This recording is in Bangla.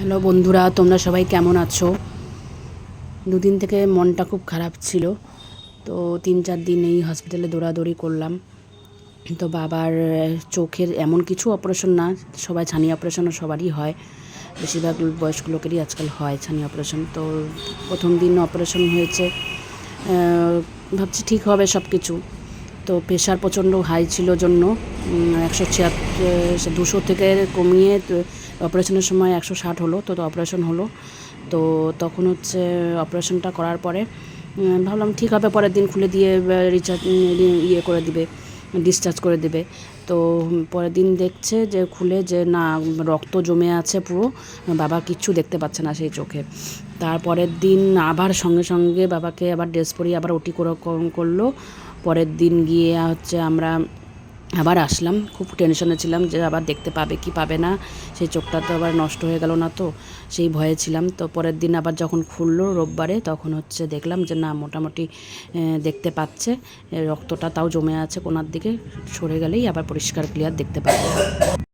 হ্যালো বন্ধুরা, তোমরা সবাই কেমন আছো? দুদিন থেকে মনটা খুব খারাপ ছিল, তো তিন চার দিন এই হসপিটালে দৌড়াদৌড়ি করলাম। তো বাবার চোখের এমন কিছু অপারেশন না, সবাই ছানি অপারেশনও সবারই হয়। বেশিরভাগ বয়স্ক লোকেরই আজকাল হয় ছানি অপারেশন তো প্রথম দিন অপারেশন হয়েছে ভাবছি ঠিক হবে সব কিছু তো প্রেশার প্রচণ্ড হাই ছিল জন্য একশো ছিয়াত্তর দুশো থেকে কমিয়ে অপারেশনের সময় একশো ষাট হলো, তো অপারেশন হলো। তো তখন হচ্ছে অপারেশনটা করার পরে ভাবলাম ঠিক হবে, পরের দিন খুলে দিয়ে রিচার্জ ইয়ে করে দিবে। ডিসচার্জ করে দেবে। তো পরের দিন দেখছে যে, খুলে যে না, রক্ত জমে আছে পুরো, বাবা কিচ্ছু দেখতে পাচ্ছে না সেই চোখে। তারপরের দিন আবার সঙ্গে সঙ্গে বাবাকে আবার ড্রেস পরিয়ে আবার ওটি করে করল। পরের দিন গিয়ে হচ্ছে আমরা আবার আসলাম, খুব টেনশনে ছিলাম যে আবার দেখতে পাবে কি পাবে না। সেই চোখটা তো আবার নষ্ট হয়ে গেল না তো, সেই ভয়ে ছিলাম। তো পরের দিন আবার যখন খুললো রোববারে, তখন হচ্ছে দেখলাম যে না, মোটামুটি দেখতে পাচ্ছে। রক্তটা তাও জমে আছে কোনার দিকে, সরে গেলেই আবার পরিষ্কার ক্লিয়ার দেখতে পাবে।